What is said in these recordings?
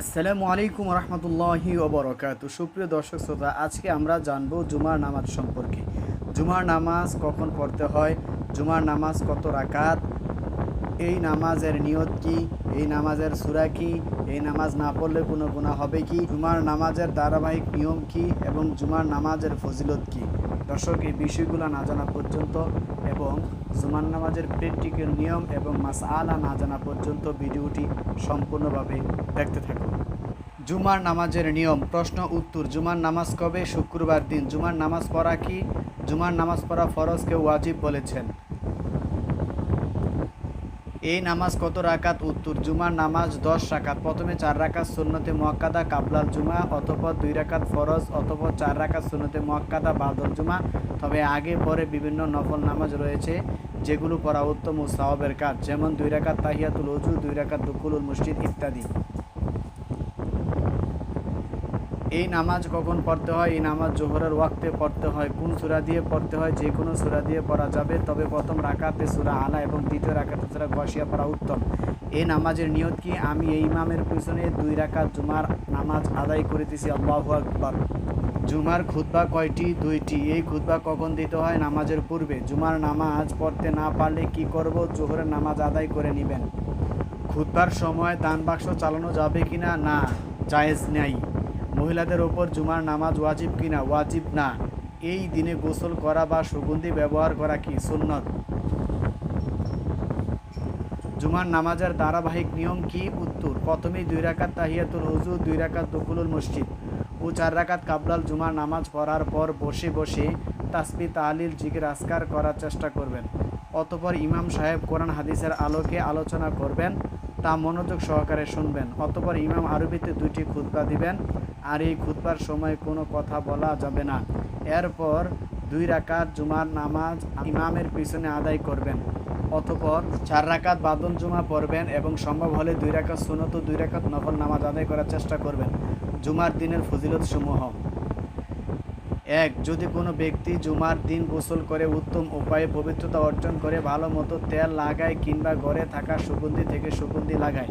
আসসালামু আলাইকুম রহমতুল্লাহি ওবরকাত সুপ্রিয় দর্শক শ্রোতা, আজকে আমরা জানব জুমার নামাজ সম্পর্কে। জুমার নামাজ কখন পড়তে হয়? জুমার নামাজ কত রাকাত? এই নামাজের নিয়ত কি? এই নামাজের সুরা কি? এই নামাজ না পড়লে কোনো গুণা হবে কি? জুমার নামাজের ধারাবাহিক নিয়ম কি? এবং জুমার নামাজের ফজিলত কি? দর্শক, এই বিষয়গুলো না জানা পর্যন্ত এবং জুমার নামাজের প্র্যাকটিক্যাল নিয়ম এবং মাস আলা না জানা পর্যন্ত ভিডিওটি সম্পূর্ণভাবে দেখতে থাকুন। জুমার নামাজের নিয়ম, প্রশ্ন, উত্তর। জুমার নামাজ কবে? শুক্রবার দিন। জুমার নামাজ পড়া কি? জুমার নামাজ পড়া ফরজকে ওয়াজিব বলেছেন। এই নামাজ কত রাকাত উত্তর? জুমার নামাজ দশ রাকাত। প্রথমে চার রাকাত সুন্নতে মোয়াক্কাদা, কাবলাল জুমা অতপর দুই রাকাত ফরজ অতপর চার রাকাত সুন্নতে মোয়াক্কাদা, বাদল জুমা। তবে আগে পরে বিভিন্ন নফল নামাজ রয়েছে, যেগুলো পড়া উত্তম ও সাহবের কাজ। যেমন দুই রাকাত তাহিয়াতুল অজু দুই রাকাত দুকুলুল মুসজিদ ইত্যাদি। এই নামাজ কখন পড়তে হয়? এই নামাজ জোহরের ওয়াক্তে পড়তে হয়। কোন সূরা দিয়ে পড়তে হয়? যে কোনো সূরা দিয়ে পড়া যাবে। তবে প্রথম রাকাতে সূরা আলা এবং দ্বিতীয় রাকাতে সূরা গসিয়া পড়া উত্তম। এই নামাজের নিয়ত কি? আমি এই ইমামের পিছনে দুই রাকাত জুমার নামাজ আদায় করিতেছি। আল্লাহু আকবার। জুমার খুতবা কয়টি? দুইটি। এই খুতবা কখন দিতে হয়? নামাজের পূর্বে। জুমার নামাজ পড়তে না পারলে কি করব? জোহরের নামাজ আদায় করে নেবেন। খুতবার সময় দান বাক্স চালানো যাবে কিনা? না, জায়েজ নেই। মহিলাদের ওপর জুমার নামাজ ওয়াজিব কিনা, ওয়াজিব না। এই দিনে গোসল করা বা সুগন্ধি ব্যবহার করা কি সুন্নত? জুমার নামাজের ধারাবাহিক নিয়ম কি? উত্তর, প্রথমেই দুই রাকাত তাহিয়াতুল হুজু, দুই রাকাত দকুলুল মসজিদ ও চার রাকাত কাবলাল জুমার নামাজ পড়ার পর বসে বসে তাসবি, তাহলিল, জিকির আসকার করার চেষ্টা করবেন। অতপর ইমাম সাহেব কোরআন হাদিসের আলোকে আলোচনা করবেন, তা মনোযোগ সহকারে শুনবেন। অতপর ইমাম আরবিতে দুইটি খুতবা দিবেন আর এই খুতবার সময় কোনো কথা বলা যাবে না। এরপর দুই রাকাত জুমার নামাজ ইমামের পিছনে আদায় করবেন। অতপর চার রাকাত বাদন জুমা পড়বেন এবং সম্ভব হলে দুই রাকাত সুনত দুই রাকাত নফল নামাজ আদায় করার চেষ্টা করবেন জুমার দিনের ফজিলত সমূহ এক, যদি কোনো ব্যক্তি জুমার দিন গোসল করে উত্তম উপায়ে পবিত্রতা অর্জন করে ভালো মতো তেল লাগায় কিংবা ঘরে থাকা সুগন্ধি থেকে সুগন্ধি লাগায়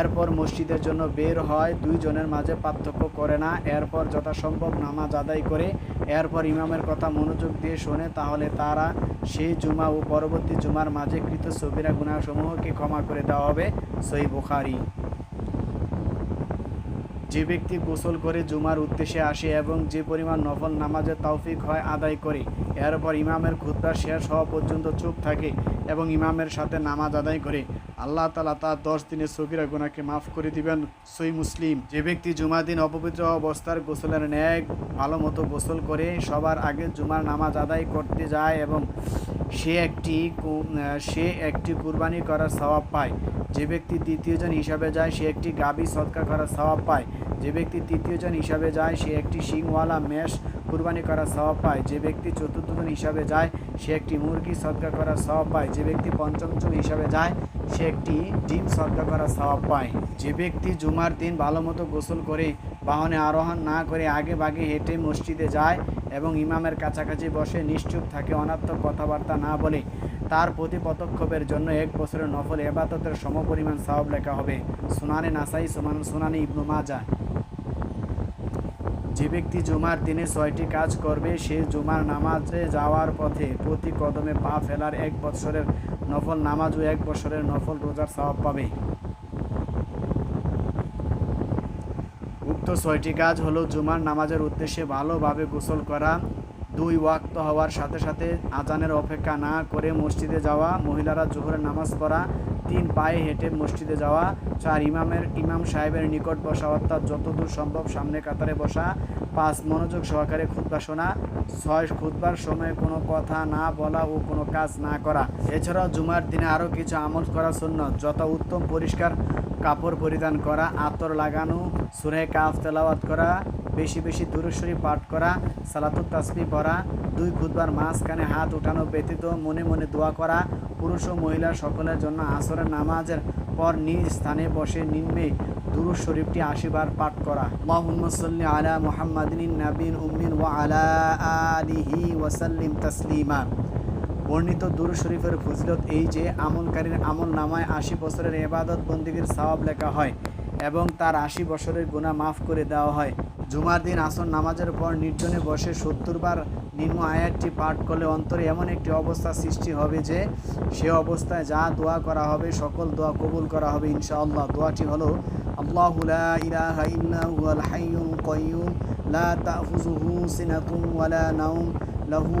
এরপর মসজিদের জন্য বের হয়, দুইজনের মাঝে পার্থক্য করে না। এরপর যথাসম্ভব নামাজ আদায় করে, এরপর ইমামের কথা মনোযোগ দিয়ে শোনে, তাহলে তারা সেই জুমা ও পরবর্তী জুমার মাঝে কৃত সবিরা গুণাসমূহকে ক্ষমা করে দেওয়া হবে সই বুখারি। যে ব্যক্তি গোসল করে জুমার উদ্দেশ্যে আসে এবং যে পরিমাণ নফল নামাজের তৌফিক হয় আদায় করে, এরপর ইমামের খুদ্া শেষ হওয়া পর্যন্ত চুপ থাকে এবং ইমামের সাথে নামাজ আদায় করে। আল্লাহ তালা তার দশ দিনের সগিরা গুণাকে মাফ করে দিবেন। সই মুসলিম, যে ব্যক্তি জুমা দিন অপবিত্র অবস্থার গোসলের ন্যায় ভালো মতো গোসল করে সবার আগে জুমার নামাজ আদায় করতে যায় এবং সে একটি সে একটি কুরবানি করার স্বভাব পায়। যে ব্যক্তি দ্বিতীয়জন হিসাবে যায়, সে একটি গাবি সৎকার করার স্বভাব পায়। যে ব্যক্তি তৃতীয়জন হিসাবে যায়, সে একটি শিংওয়ালা মেষ কুরবানি করার স্বভাব পায়। যে ব্যক্তি চতুর্থজন হিসাবে যায়, সে একটি মুরগি সৎকার করার স্বভাব পায়। যে ব্যক্তি পঞ্চমজন হিসাবে যায়, সে একটি ডিম সৎকার করার স্বভাব পায়। যে ব্যক্তি জুমার দিন ভালো মতো গোসল করে বাহনে আরোহণ না করে আগে বাগে হেঁটে মসজিদে যায় এবং ইমামের কাছাকাছি বসে নিশ্চুপ থাকে অনার্থক কথাবার্তা না বলে তার প্রতি পদক্ষেপের জন্য এক বছরের নফল এবাদতের সমপরিমাণ সওয়াব লেখা হবে। সুনানে নাসাই সুমান সুনানি ইবনু মাজা। যে ব্যক্তি জুমার দিনে ছয়টি কাজ করবে, সে জুমার নামাজে যাওয়ার পথে প্রতি কদমে পা ফেলার এক বছরের নফল নামাজ ও এক বছরের নফল রোজার সওয়াব পাবে। উক্ত ছয়টি কাজ হলো জুমার নামাজের উদ্দেশ্যে ভালোভাবে গোসল করা দুই ওয়াক্ত হওয়ার সাথে সাথে আজানের অপেক্ষা না করে মসজিদে যাওয়া, মহিলারা জোহরের নামাজ পড়া, তিন পায়ে হেঁটে মসজিদে যাওয়া, চার ইমামের, ইমাম সাহেবের নিকট বসা অর্থাৎ যতদূর সম্ভব সামনে কাতারে বসা, পাঁচ মনোযোগ সহকারে খুতবা শোনা, ছয় খুতবার সময় কোনো কথা না বলা ও কোনো কাজ না করা। এছাড়াও জুমার দিনে আরও কিছু আমল করা শূন্য যত উত্তম পরিষ্কার কাপড় পরিধান করা, আতর লাগানো সুরে কাফ তেলাওয়াত করা বেশি বেশি দূরস্বরী পাঠ করা, সালাতুত তাসবি পড়া, দুই খুদবার মাঝখানে হাত উঠানো ব্যতীত মনে মনে দোয়া করা, পুরুষ ও মহিলা সকলের জন্য আসরের নামাজের পর নিজ স্থানে বসে নিম্নে দুরুজ শরীফটি আশিবার পাঠ করা। আল্লাহুম্মা সাল্লি আলা মুহাম্মাদিন নাবিন উম্মিন ওয়া আলা আলিহি ওয়াসাল্লিম তাসলিমা। বর্ণিত দুরু শরীফের ফজিলত এই যে, আমলকারীর আমল নামায় আশি বছরের এবাদত বন্দীগীর সওয়াব লেখা হয়। এবং তার আশি বছরের গুণা মাফ করে দেওয়া হয়। জুমার দিন আসর নামাজের পর নির্জনে বসে সত্তর বার নিম্ন আয়াতটি পাঠ করলে অন্তরে এমন একটি অবস্থা সৃষ্টি হবে যে, সে অবস্থায় যা দোয়া করা হবে, সকল দোয়া কবুল করা হবে ইনশাআল্লাহ। দোয়াটি হলো, আল্লাহু লা ওয়ালা লাহু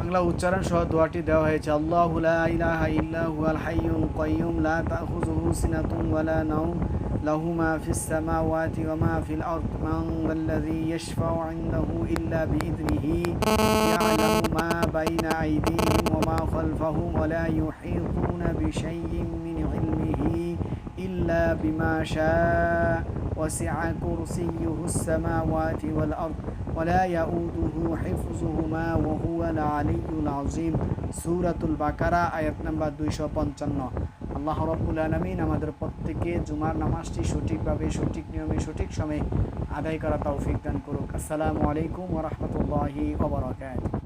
বাংলা উচ্চারণ সহ দোয়াটি দেওয়া হয়েছে। আল্লাহ ইলাহা ইল্লা হুয়াল হাইয়ুম কাইয়ুম, লা তাখুযুহু সিনাতুন ওয়ালা নাওম, লাহু ফিস সামাওয়াতি ওয়া মা ফিল আরদ। মান যাল্লাযী ইয়াশফাউ ইনদাহু ইল্লা বিইذনিহি ইয়ালামু মা বাইনা আইদিহিম ওয়া মা খালফাহুম ওয়া লা ইউহীতুনা বিশাইয়্যিন بما شاء وسع كرسيه السماوات والأرض ولا يؤوده حفظهما وهو العلي العظيم سورة البقرة آيات نمبر 255 আল্লাহ রব্বুল আলমিন আমাদের প্রত্যেকে জুমার নামাজটি সঠিকভাবে সঠিক নিয়মে সঠিক সময়ে আদায় করা তৌফিক দান করুক আসসালামু আলাইকুম ওরহমতুল্লাহি ওবরাকাত